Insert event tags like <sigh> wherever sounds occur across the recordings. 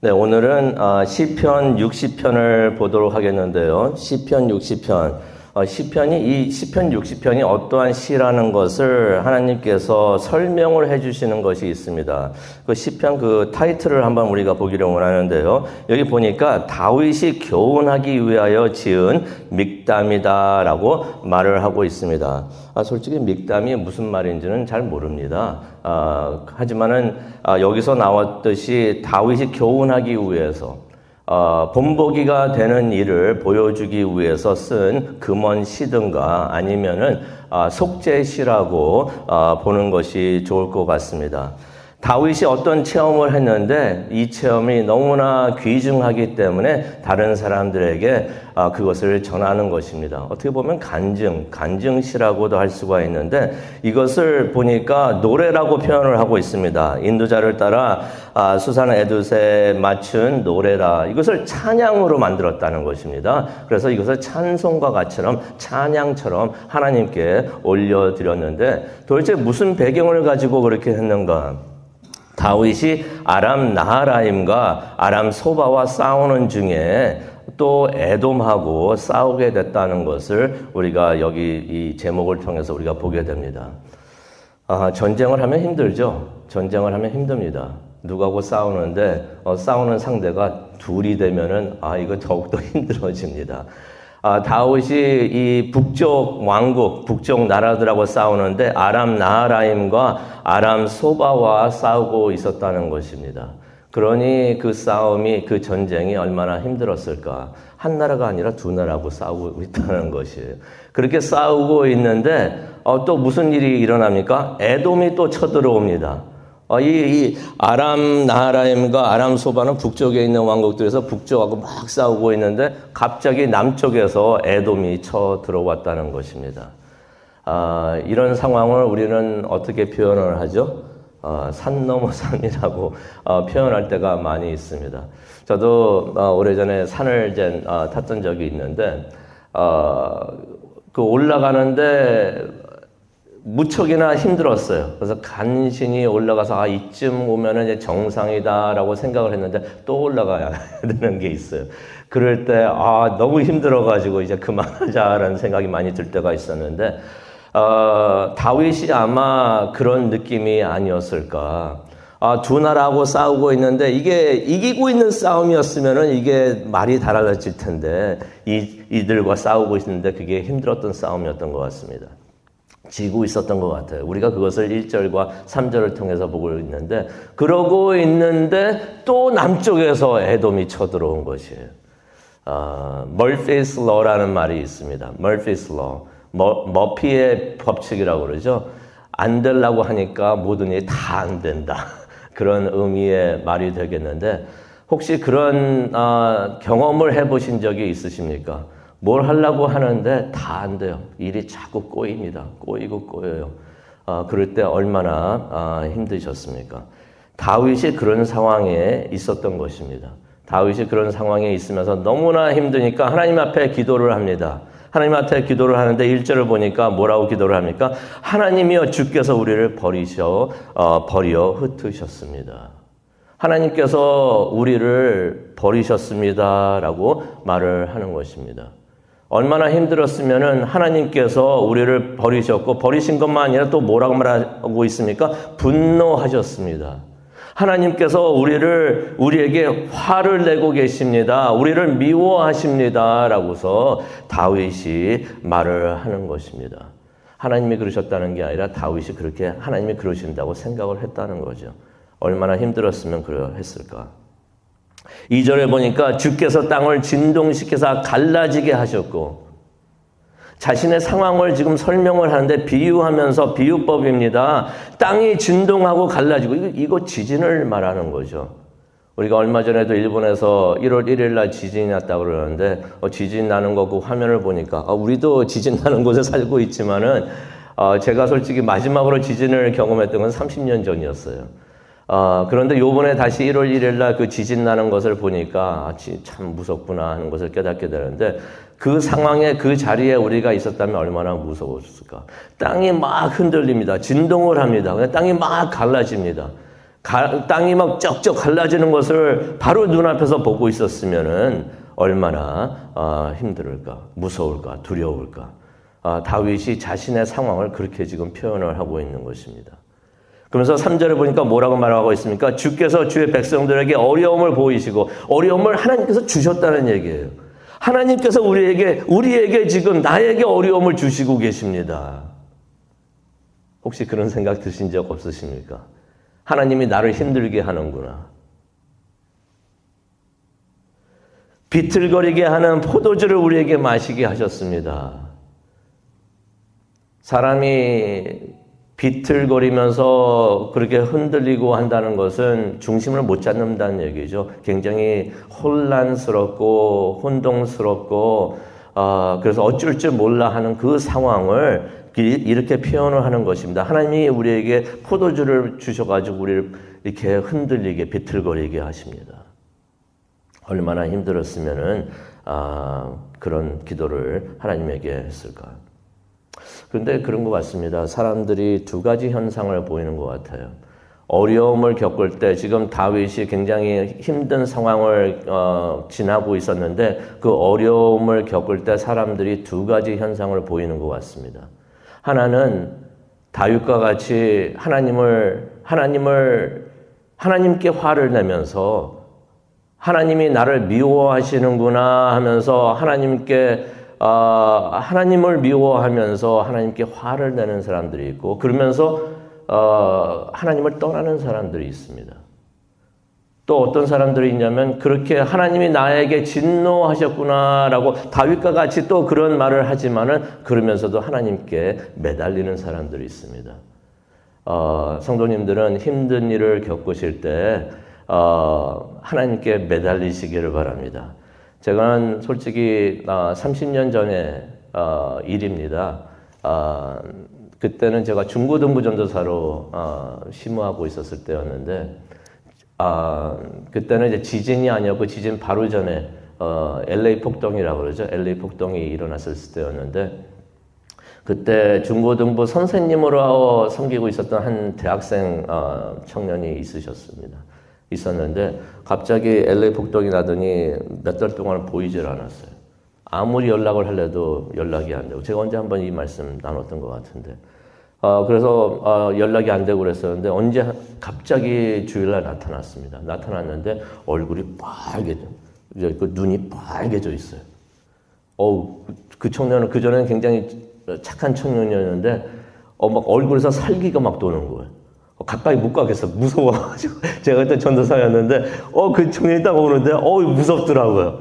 네, 오늘은 어, 시편 60편을 보도록 하겠는데요. 시편 60편. 어, 시편이 이 시편 60편이 어떠한 시라는 것을 하나님께서 설명을 해 주시는 것이 있습니다. 그 시편 그 타이틀을 한번 우리가 보기를 원하는데요. 여기 보니까 다윗이 교훈하기 위하여 지은 믹담이다라고 말을 하고 있습니다. 아, 솔직히 믹담이 무슨 말인지는 잘 모릅니다. 아, 하지만은 아, 여기서 나왔듯이 다윗이 교훈하기 위해서 어, 본보기가 되는 일을 보여주기 위해서 쓴 금원 시든가 아니면은 어, 속죄시라고 어, 보는 것이 좋을 것 같습니다. 다윗이 어떤 체험을 했는데 이 체험이 너무나 귀중하기 때문에 다른 사람들에게 아, 그것을 전하는 것입니다. 어떻게 보면 간증, 간증시라고도 할 수가 있는데 이것을 보니까 노래라고 표현을 하고 있습니다. 인도자를 따라 아, 수산 에두세 맞춘 노래라. 이것을 찬양으로 만들었다는 것입니다. 그래서 이것을 찬송과 같처럼 찬양처럼 하나님께 올려드렸는데 도대체 무슨 배경을 가지고 그렇게 했는가? 다윗이 아람 나하라임과 아람 소바와 싸우는 중에 또 에돔하고 싸우게 됐다는 것을 우리가 여기 이 제목을 통해서 우리가 보게 됩니다. 아, 전쟁을 하면 힘들죠. 전쟁을 하면 힘듭니다. 누가고 싸우는데 어, 싸우는 상대가 둘이 되면은 아 이거 더욱더 <laughs> 힘들어집니다. 아, 다윗이 이 북쪽 왕국, 북쪽 나라들하고 싸우는데 아람 나하라임과 아람 소바와 싸우고 있었다는 것입니다. 그러니 그 싸움이, 그 전쟁이 얼마나 힘들었을까. 한 나라가 아니라 두 나라하고 싸우고 있다는 것이에요. 그렇게 싸우고 있는데 어, 또 무슨 일이 일어납니까? 에돔이 또 쳐들어옵니다. 어, 이, 이 아람 나하라임과 아람 소바는 북쪽에 있는 왕국들에서 북쪽하고 막 싸우고 있는데 갑자기 남쪽에서 에돔이 쳐 들어왔다는 것입니다. 아, 이런 상황을 우리는 어떻게 표현을 하죠? 어, 산 넘어 산이라고 어, 표현할 때가 많이 있습니다. 저도 어, 오래전에 산을 젠, 어, 탔던 적이 있는데 어, 그 올라가는데 무척이나 힘들었어요. 그래서 간신히 올라가서 아 이쯤 오면은 이제 정상이다라고 생각을 했는데 또 올라가야 <laughs> 되는 게 있어요. 그럴 때 아 너무 힘들어가지고 이제 그만하자라는 생각이 많이 들 때가 있었는데 어, 다윗이 아마 그런 느낌이 아니었을까. 아, 두 나라하고 싸우고 있는데 이게 이기고 있는 싸움이었으면은 이게 말이 달라질 텐데 이 이들과 싸우고 있는데 그게 힘들었던 싸움이었던 것 같습니다. 지고 있었던 것 같아요. 우리가 그것을 1절과 3절을 통해서 보고 있는데, 그러고 있는데 또 남쪽에서 에돔이 쳐들어온 것이에요. 어, 멀피스 러라는 말이 있습니다. 멀피스 러. 머피의 법칙이라고 그러죠. 안 되려고 하니까 모든 일이 다 안 된다. <laughs> 그런 의미의 말이 되겠는데, 혹시 그런 어, 경험을 해보신 적이 있으십니까? 뭘 하려고 하는데 다 안 돼요. 일이 자꾸 꼬입니다. 꼬이고 꼬여요. 아, 그럴 때 얼마나 아, 힘드셨습니까? 다윗이 그런 상황에 있었던 것입니다. 다윗이 그런 상황에 있으면서 너무나 힘드니까 하나님 앞에 기도를 합니다. 하나님 앞에 기도를 하는데 1절을 보니까 뭐라고 기도를 합니까? 하나님이여 주께서 우리를 버리셔 어, 버려 흩으셨습니다. 하나님께서 우리를 버리셨습니다라고 말을 하는 것입니다. 얼마나 힘들었으면은 하나님께서 우리를 버리셨고 버리신 것만 아니라 또 뭐라고 말하고 있습니까? 분노하셨습니다. 하나님께서 우리를 우리에게 화를 내고 계십니다. 우리를 미워하십니다라고서 다윗이 말을 하는 것입니다. 하나님이 그러셨다는 게 아니라 다윗이 그렇게 하나님이 그러신다고 생각을 했다는 거죠. 얼마나 힘들었으면 그러했을까? 2절에 보니까 주께서 땅을 진동시켜서 갈라지게 하셨고 자신의 상황을 지금 설명을 하는데 비유하면서 비유법입니다. 땅이 진동하고 갈라지고 이거, 이거 지진을 말하는 거죠. 우리가 얼마 전에도 일본에서 1월 1일 날 지진이 났다고 그러는데 어, 지진 나는 거그 화면을 보니까 어, 우리도 지진 나는 곳에 살고 있지만은 어, 제가 솔직히 마지막으로 지진을 경험했던 건 30년 전이었어요. 어, 그런데 요번에 다시 1월 1일 날 그 지진 나는 것을 보니까 아, 참 무섭구나 하는 것을 깨닫게 되는데 그 상황에 그 자리에 우리가 있었다면 얼마나 무서웠을까. 땅이 막 흔들립니다. 진동을 합니다. 땅이 막 갈라집니다. 가, 땅이 막 쩍쩍 갈라지는 것을 바로 눈앞에서 보고 있었으면은 얼마나 아, 힘들을까, 무서울까, 두려울까. 아, 다윗이 자신의 상황을 그렇게 지금 표현을 하고 있는 것입니다. 그러면서 3절에 보니까 뭐라고 말하고 있습니까? 주께서 주의 백성들에게 어려움을 보이시고 어려움을 하나님께서 주셨다는 얘기예요. 하나님께서 우리에게 우리에게 지금 나에게 어려움을 주시고 계십니다. 혹시 그런 생각 드신 적 없으십니까? 하나님이 나를 힘들게 하는구나. 비틀거리게 하는 포도주를 우리에게 마시게 하셨습니다. 사람이 비틀거리면서 그렇게 흔들리고 한다는 것은 중심을 못 잡는다는 얘기죠. 굉장히 혼란스럽고 혼동스럽고 어, 그래서 어쩔 줄 몰라 하는 그 상황을 이렇게 표현을 하는 것입니다. 하나님이 우리에게 포도주를 주셔가지고 우리를 이렇게 흔들리게 비틀거리게 하십니다. 얼마나 힘들었으면은 아, 그런 기도를 하나님에게 했을까? 그런데 그런 것 같습니다. 사람들이 두 가지 현상을 보이는 것 같아요. 어려움을 겪을 때 지금 다윗이 굉장히 힘든 상황을 어, 지나고 있었는데 그 어려움을 겪을 때 사람들이 두 가지 현상을 보이는 것 같습니다. 하나는 다윗과 같이 하나님을 하나님을 하나님께 화를 내면서 하나님이 나를 미워하시는구나 하면서 하나님께 어, 하나님을 미워하면서 하나님께 화를 내는 사람들이 있고 그러면서 어, 하나님을 떠나는 사람들이 있습니다. 또 어떤 사람들이 있냐면 그렇게 하나님이 나에게 진노하셨구나라고 다윗과 같이 또 그런 말을 하지만은 그러면서도 하나님께 매달리는 사람들이 있습니다. 어, 성도님들은 힘든 일을 겪으실 때 어, 하나님께 매달리시기를 바랍니다. 제가 솔직히 30년 아, 전에 어, 일입니다. 아, 그때는 제가 중고등부 전도사로 어, 심무하고 있었을 때였는데 그때는 이제 지진이 아니었고 지진 바로 전에 어, LA 폭동이라고 그러죠. LA 폭동이 일어났을 때였는데 그때 중고등부 선생님으로 섬기고 있었던 한 대학생 청년이 있으셨습니다. 있었는데 갑자기 LA 폭동이 나더니 몇 달 동안 보이질 않았어요. 아무리 연락을 하려도 연락이 안 되고 제가 언제 한번 이 말씀 나눴던 것 같은데 어, 그래서 어, 연락이 안 되고 그랬었는데 언제 갑자기 주일날 나타났습니다. 나타났는데 얼굴이 빨개져, 그 눈이 빨개져 있어요. 어우, 그 청년은 그 전에는 굉장히 착한 청년이었는데 어, 막 얼굴에서 살기가 막 도는 거예요. 가까이 못 가겠어. 무서워가지고. <laughs> 제가 그때 전도사였는데, 어, 그 청년이 딱 오는데, 어, 무섭더라고요.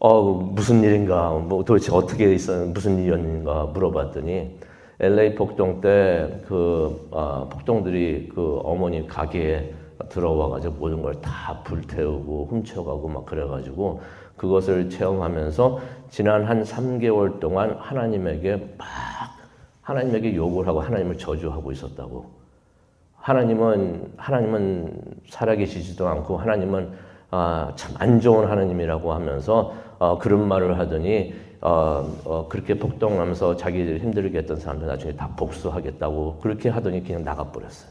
어, 무슨 일인가, 뭐 도대체 어떻게 있어, 무슨 일이었는가 물어봤더니, LA 폭동 때 그, 아, 폭동들이 그 어머니 가게에 들어와가지고 모든 걸 다 불태우고 훔쳐가고 막 그래가지고 그것을 체험하면서 지난 한 3개월 동안 하나님에게 막 하나님에게 욕을 하고 하나님을 저주하고 있었다고. 하나님은 하나님은 살아계시지도 않고 하나님은 아, 참 안 좋은 하나님이라고 하면서 어, 그런 말을 하더니 어, 어, 그렇게 폭동하면서 자기들 힘들게 했던 사람들 나중에 다 복수하겠다고 그렇게 하더니 그냥 나가버렸어요.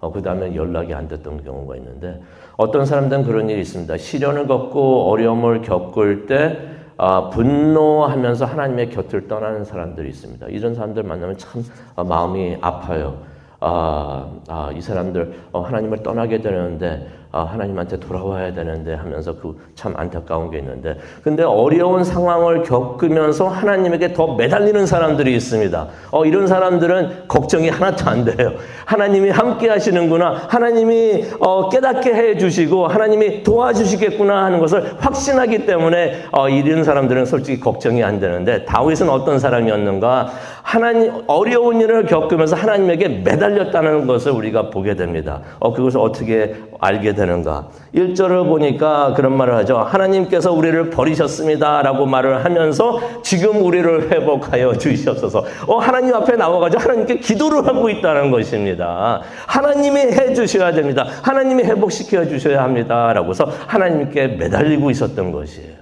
어, 그 다음에 연락이 안 됐던 경우가 있는데 어떤 사람들은 그런 일이 있습니다. 시련을 겪고 어려움을 겪을 때 아, 분노하면서 하나님의 곁을 떠나는 사람들이 있습니다. 이런 사람들 만나면 참 아, 마음이 아파요. 아, 아, 이 사람들 어, 하나님을 떠나게 되는데 아, 하나님한테 돌아와야 되는데 하면서 그 참 안타까운 게 있는데 근데 어려운 상황을 겪으면서 하나님에게 더 매달리는 사람들이 있습니다. 어, 이런 사람들은 걱정이 하나도 안 돼요. 하나님이 함께 하시는구나. 하나님이 어, 깨닫게 해 주시고 하나님이 도와주시겠구나 하는 것을 확신하기 때문에 어, 이런 사람들은 솔직히 걱정이 안 되는데 다윗은 어떤 사람이었는가? 하나님 어려운 일을 겪으면서 하나님에게 매달렸다는 것을 우리가 보게 됩니다. 어, 그것을 어떻게 알게 되는가? 1절을 보니까 그런 말을 하죠. 하나님께서 우리를 버리셨습니다. 라고 말을 하면서 지금 우리를 회복하여 주시옵소서. 어, 하나님 앞에 나와가지고 하나님께 기도를 하고 있다는 것입니다. 하나님이 해 주셔야 됩니다. 하나님이 회복시켜 주셔야 합니다. 라고서 하나님께 매달리고 있었던 것이에요.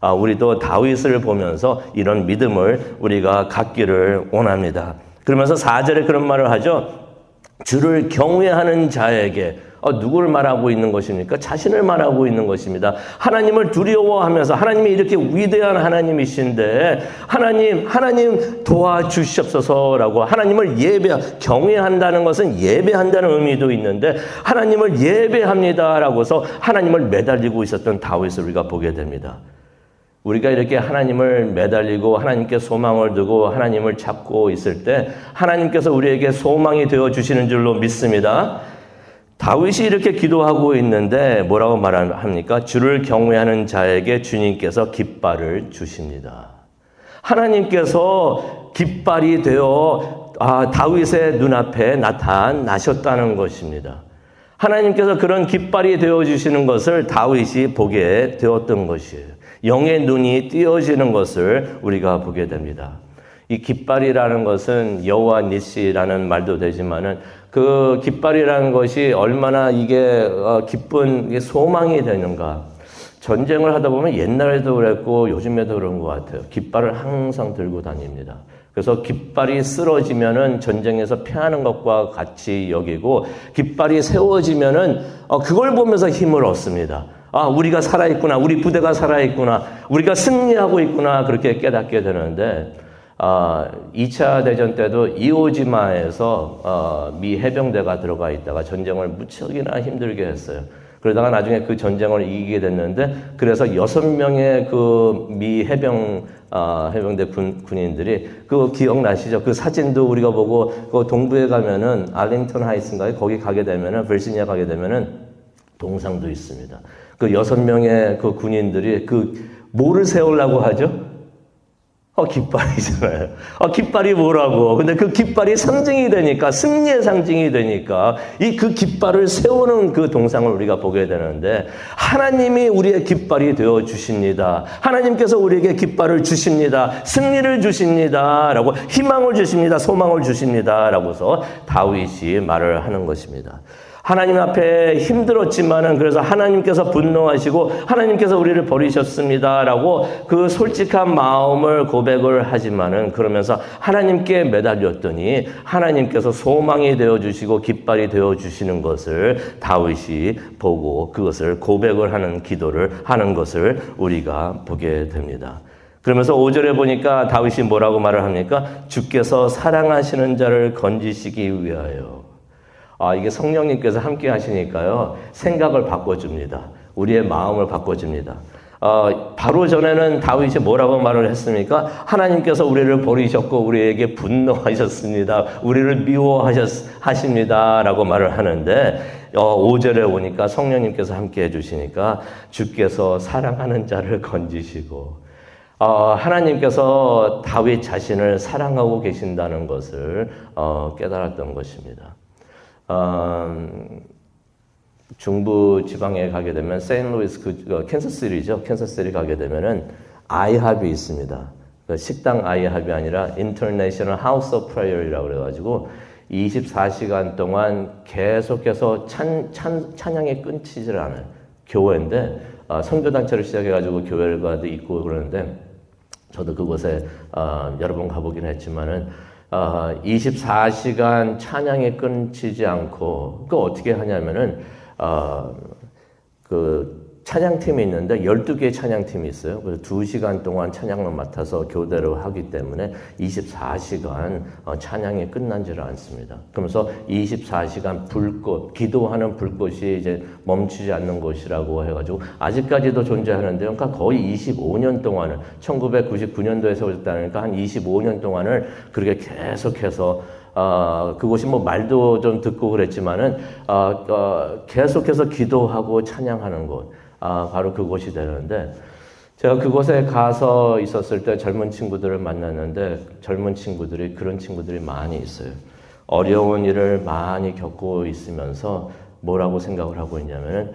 아, 우리도 다윗을 보면서 이런 믿음을 우리가 갖기를 원합니다. 그러면서 4절에 그런 말을 하죠. 주를 경외하는 자에게 어, 누구를 말하고 있는 것입니까? 자신을 말하고 있는 것입니다. 하나님을 두려워하면서 하나님이 이렇게 위대한 하나님이신데 하나님 하나님 도와주시옵소서라고 하나님을 예배 경외한다는 것은 예배한다는 의미도 있는데 하나님을 예배합니다라고서 하나님을 매달리고 있었던 다윗을 우리가 보게 됩니다. 우리가 이렇게 하나님을 매달리고 하나님께 소망을 두고 하나님을 찾고 있을 때 하나님께서 우리에게 소망이 되어 주시는 줄로 믿습니다. 다윗이 이렇게 기도하고 있는데 뭐라고 말합니까? 주를 경외하는 자에게 주님께서 깃발을 주십니다. 하나님께서 깃발이 되어 아, 다윗의 눈앞에 나타나셨다는 것입니다. 하나님께서 그런 깃발이 되어 주시는 것을 다윗이 보게 되었던 것이에요. 영의 눈이 띄어지는 것을 우리가 보게 됩니다. 이 깃발이라는 것은 여호와 니시라는 말도 되지만은 그 깃발이라는 것이 얼마나 이게 어, 기쁜 소망이 되는가. 전쟁을 하다 보면 옛날에도 그랬고 요즘에도 그런 것 같아요. 깃발을 항상 들고 다닙니다. 그래서 깃발이 쓰러지면은 전쟁에서 패하는 것과 같이 여기고 깃발이 세워지면은 어, 그걸 보면서 힘을 얻습니다. 아, 우리가 살아있구나. 우리 부대가 살아있구나. 우리가 승리하고 있구나. 그렇게 깨닫게 되는데, 아, 2차 대전 때도 이오지마에서 어, 미 해병대가 들어가 있다가 전쟁을 무척이나 힘들게 했어요. 그러다가 나중에 그 전쟁을 이기게 됐는데, 그래서 여섯 명의 그 미 해병, 어, 해병대 군, 군인들이, 그 기억나시죠? 그 사진도 우리가 보고, 그 동부에 가면은, 알링턴 하이스인가요? 거기 가게 되면은, 버지니아 가게 되면은, 동상도 있습니다. 그 여섯 명의 그 군인들이 그 뭐를 세우려고 하죠? 어, 깃발이잖아요. 어, 깃발이 뭐라고. 근데 그 깃발이 상징이 되니까, 승리의 상징이 되니까, 이 그 깃발을 세우는 그 동상을 우리가 보게 되는데, 하나님이 우리의 깃발이 되어 주십니다. 하나님께서 우리에게 깃발을 주십니다. 승리를 주십니다. 라고, 희망을 주십니다. 소망을 주십니다. 라고서 다윗이 말을 하는 것입니다. 하나님 앞에 힘들었지만은 그래서 하나님께서 분노하시고 하나님께서 우리를 버리셨습니다라고 그 솔직한 마음을 고백을 하지만은 그러면서 하나님께 매달렸더니 하나님께서 소망이 되어 주시고 깃발이 되어 주시는 것을 다윗이 보고 그것을 고백을 하는 기도를 하는 것을 우리가 보게 됩니다. 그러면서 5절에 보니까 다윗이 뭐라고 말을 합니까? 주께서 사랑하시는 자를 건지시기 위하여 아, 이게 성령님께서 함께 하시니까요, 생각을 바꿔줍니다. 우리의 마음을 바꿔줍니다. 어, 바로 전에는 다윗이 뭐라고 말을 했습니까? 하나님께서 우리를 버리셨고 우리에게 분노하셨습니다. 우리를 미워하십니다. 라고 말을 하는데 어, 5절에 오니까 성령님께서 함께 해주시니까 주께서 사랑하는 자를 건지시고 어, 하나님께서 다윗 자신을 사랑하고 계신다는 것을 어, 깨달았던 것입니다. 어, 중부 지방에 가게 되면 세인루이스 그 어, 캔서스리죠. 캔서스리 가게 되면은 아이합이 있습니다. 그 식당 아이합이 아니라 인터내셔널 하우스 오브 프레이어라고 그래 가지고 24시간 동안 계속해서 찬, 찬, 찬양이 끊지질 않아요. 교회인데 어, 선교단체를 시작해가지고 교회가 있고 그러는데 저도 그곳에 어, 여러 번 가보긴 했지만은 어, 24시간 찬양이 끊지지 않고 그 어떻게 하냐면은 어, 그 찬양팀이 있는데 12개의 찬양팀이 있어요. 그래서 2시간 동안 찬양을 맡아서 교대를 하기 때문에 24시간 어, 찬양이 끝난지를 않습니다. 그러면서 24시간 불꽃, 기도하는 불꽃이 이제 멈추지 않는 곳이라고 해가지고 아직까지도 존재하는데 그러니까 거의 25년 동안을 1999년도에 세워졌다니까 한 25년 동안을 그렇게 계속해서 어, 그곳이 뭐 말도 좀 듣고 그랬지만은 어, 어, 계속해서 기도하고 찬양하는 곳. 아, 바로 그곳이 되는데 제가 그곳에 가서 있었을 때 젊은 친구들을 만났는데 젊은 친구들이 그런 친구들이 많이 있어요. 어려운 일을 많이 겪고 있으면서 뭐라고 생각을 하고 있냐면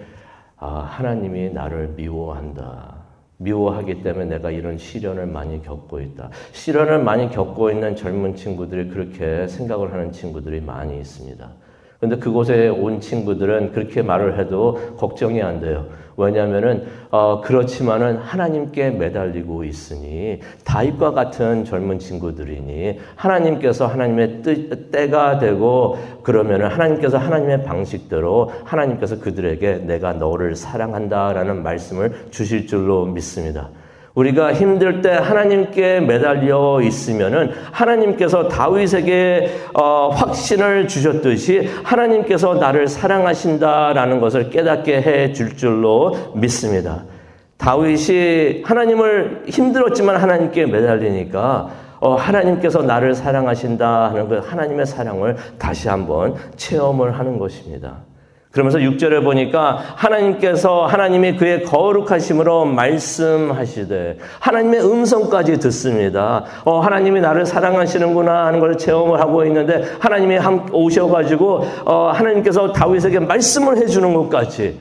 아, 하나님이 나를 미워한다. 미워하기 때문에 내가 이런 시련을 많이 겪고 있다. 시련을 많이 겪고 있는 젊은 친구들이 그렇게 생각을 하는 친구들이 많이 있습니다. 근데 그곳에 온 친구들은 그렇게 말을 해도 걱정이 안 돼요. 왜냐하면은 어, 그렇지만은 하나님께 매달리고 있으니 다윗과 같은 젊은 친구들이니 하나님께서 하나님의 뜻, 때가 되고 그러면은 하나님께서 하나님의 방식대로 하나님께서 그들에게 내가 너를 사랑한다라는 말씀을 주실 줄로 믿습니다. 우리가 힘들 때 하나님께 매달려 있으면은 하나님께서 다윗에게 어, 확신을 주셨듯이 하나님께서 나를 사랑하신다라는 것을 깨닫게 해 줄 줄로 믿습니다. 다윗이 하나님을 힘들었지만 하나님께 매달리니까 어, 하나님께서 나를 사랑하신다 하는 그 하나님의 사랑을 다시 한번 체험을 하는 것입니다. 그러면서 6절에 보니까 하나님께서 하나님이 그의 거룩하심으로 말씀하시되 하나님의 음성까지 듣습니다. 어, 하나님이 나를 사랑하시는구나 하는 걸 체험을 하고 있는데 하나님이 오셔가지고 어, 하나님께서 다윗에게 말씀을 해주는 것까지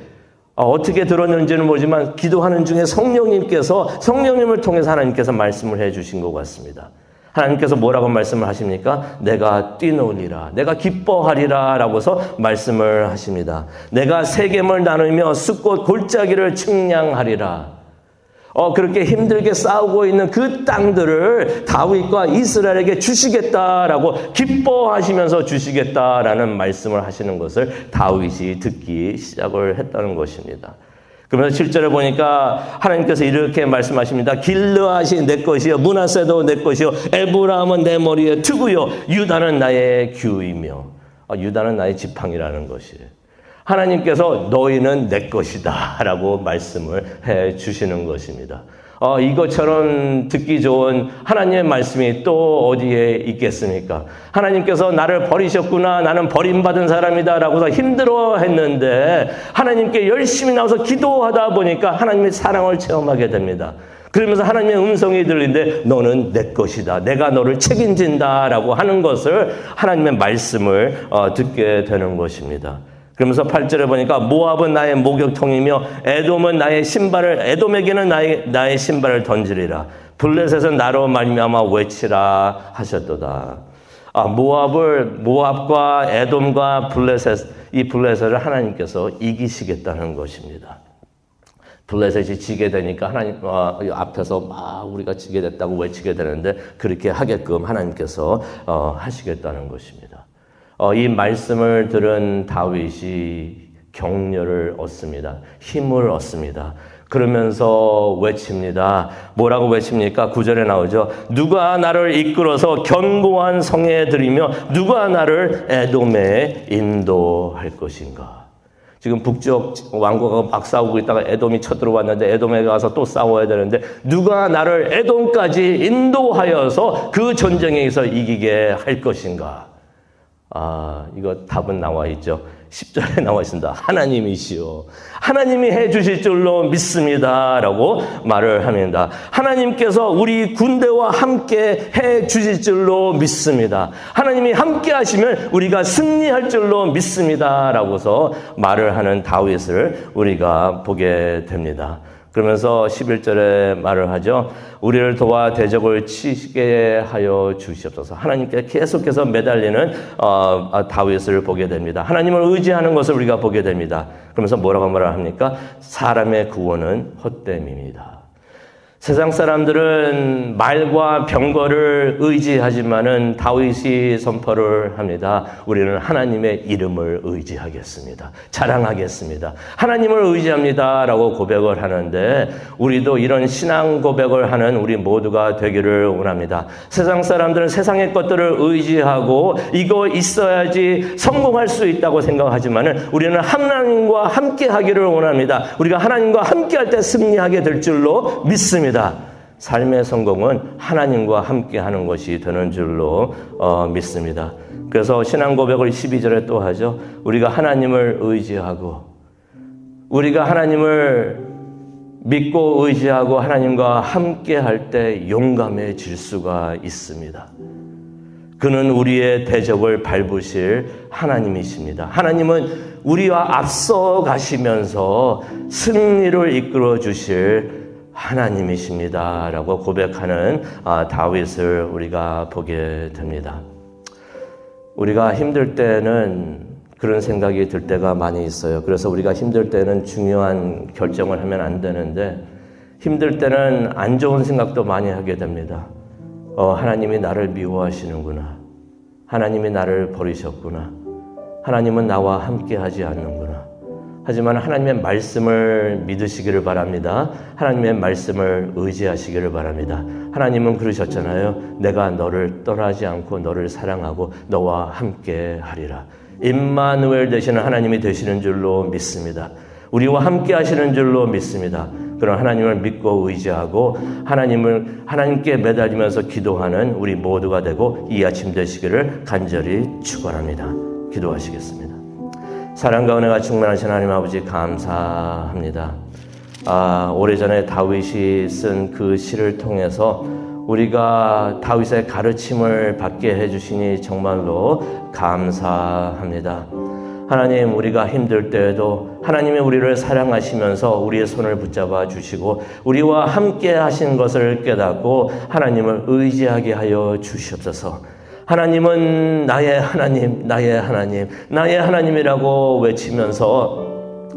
어, 어떻게 들었는지는 모르지만 기도하는 중에 성령님께서 성령님을 통해서 하나님께서 말씀을 해주신 것 같습니다. 하나님께서 뭐라고 말씀을 하십니까? 내가 뛰노니라. 내가 기뻐하리라. 라고서 말씀을 하십니다. 내가 세겜을 나누며 숲꽃 골짜기를 측량하리라. 어, 그렇게 힘들게 싸우고 있는 그 땅들을 다윗과 이스라엘에게 주시겠다라고 기뻐하시면서 주시겠다라는 말씀을 하시는 것을 다윗이 듣기 시작을 했다는 것입니다. 그러면서 7절에 보니까 하나님께서 이렇게 말씀하십니다. 길르앗이 내 것이요 문하세도 내 것이요 에브라함은 내 머리에 투구요 유다는 나의 규이며 아, 유다는 나의 지팡이라는 것이에요. 하나님께서 너희는 내 것이다 라고 말씀을 해 주시는 것입니다. 어, 이것처럼 듣기 좋은 하나님의 말씀이 또 어디에 있겠습니까? 하나님께서 나를 버리셨구나. 나는 버림받은 사람이다. 라고서 힘들어 했는데 하나님께 열심히 나와서 기도하다 보니까 하나님의 사랑을 체험하게 됩니다. 그러면서 하나님의 음성이 들리는데 너는 내 것이다. 내가 너를 책임진다. 라고 하는 것을 하나님의 말씀을 어, 듣게 되는 것입니다. 그러면서 8절에 보니까 모압은 나의 목욕통이며 에돔은 나의 신발을 에돔에게는 나의 나의 신발을 던지리라. 블레셋은 나로 말미암아 외치라 하셨도다. 아, 모압을 모압과 에돔과 블레셋 이 블레셋을 하나님께서 이기시겠다는 것입니다. 블레셋이 지게 되니까 하나님 어, 앞에서 막 우리가 지게 됐다고 외치게 되는데 그렇게 하게끔 하나님께서 어, 하시겠다는 것입니다. 어, 이 말씀을 들은 다윗이 격려를 얻습니다. 힘을 얻습니다. 그러면서 외칩니다. 뭐라고 외칩니까? 구절에 나오죠. 누가 나를 이끌어서 견고한 성에 들이며 누가 나를 에돔에 인도할 것인가? 지금 북쪽 왕국하고 막 싸우고 있다가 에돔이 쳐들어왔는데 에돔에 가서 또 싸워야 되는데 누가 나를 에돔까지 인도하여서 그 전쟁에서 이기게 할 것인가? 아, 이거 답은 나와 있죠. 10절에 <laughs> 나와 있습니다. 하나님이시오. 하나님이 해 주실 줄로 믿습니다. 라고 말을 합니다. 하나님께서 우리 군대와 함께 해 주실 줄로 믿습니다. 하나님이 함께 하시면 우리가 승리할 줄로 믿습니다. 라고서 말을 하는 다윗을 우리가 보게 됩니다. 그러면서 11절에 말을 하죠. 우리를 도와 대적을 치게 하여 주시옵소서. 하나님께 계속해서 매달리는 어, 아, 다윗을 보게 됩니다. 하나님을 의지하는 것을 우리가 보게 됩니다. 그러면서 뭐라고 말을 합니까? 사람의 구원은 헛됨입니다. 세상 사람들은 말과 병거를 의지하지만은 다윗이 선포를 합니다. 우리는 하나님의 이름을 의지하겠습니다. 자랑하겠습니다. 하나님을 의지합니다라고 고백을 하는데 우리도 이런 신앙 고백을 하는 우리 모두가 되기를 원합니다. 세상 사람들은 세상의 것들을 의지하고 이거 있어야지 성공할 수 있다고 생각하지만은 우리는 하나님과 함께 하기를 원합니다. 우리가 하나님과 함께 할 때 승리하게 될 줄로 믿습니다. 믿습니다. 삶의 성공은 하나님과 함께 하는 것이 되는 줄로 어, 믿습니다. 그래서 신앙 고백을 12절에 또 하죠. 우리가 하나님을 의지하고 우리가 하나님을 믿고 의지하고 하나님과 함께 할 때 용감해질 수가 있습니다. 그는 우리의 대적을 밟으실 하나님이십니다. 하나님은 우리와 앞서 가시면서 승리를 이끌어 주실 하나님이십니다. 라고 고백하는 아, 다윗을 우리가 보게 됩니다. 우리가 힘들 때는 그런 생각이 들 때가 많이 있어요. 그래서 우리가 힘들 때는 중요한 결정을 하면 안 되는데 힘들 때는 안 좋은 생각도 많이 하게 됩니다. 어, 하나님이 나를 미워하시는구나. 하나님이 나를 버리셨구나. 하나님은 나와 함께 하지 않는구나. 하지만 하나님의 말씀을 믿으시기를 바랍니다. 하나님의 말씀을 의지하시기를 바랍니다. 하나님은 그러셨잖아요. 내가 너를 떠나지 않고 너를 사랑하고 너와 함께 하리라. 임마누엘 되시는 하나님이 되시는 줄로 믿습니다. 우리와 함께 하시는 줄로 믿습니다. 그런 하나님을 믿고 의지하고 하나님을 하나님께 매달리면서 기도하는 우리 모두가 되고 이 아침 되시기를 간절히 축원합니다. 기도하시겠습니다. 사랑과 은혜가 충만하신 하나님 아버지 감사합니다. 아, 오래전에 다윗이 쓴 그 시를 통해서 우리가 다윗의 가르침을 받게 해주시니 정말로 감사합니다. 하나님, 우리가 힘들 때에도 하나님이 우리를 사랑하시면서 우리의 손을 붙잡아 주시고 우리와 함께 하신 것을 깨닫고 하나님을 의지하게 하여 주시옵소서. 하나님은 나의 하나님, 나의 하나님, 나의 하나님이라고 외치면서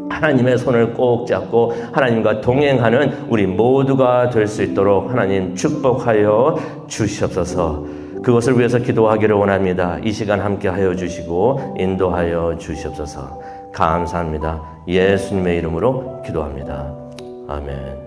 하나님의 손을 꼭 잡고 하나님과 동행하는 우리 모두가 될 수 있도록 하나님 축복하여 주시옵소서. 그것을 위해서 기도하기를 원합니다. 이 시간 함께 하여 주시고 인도하여 주시옵소서. 감사합니다. 예수님의 이름으로 기도합니다. 아멘.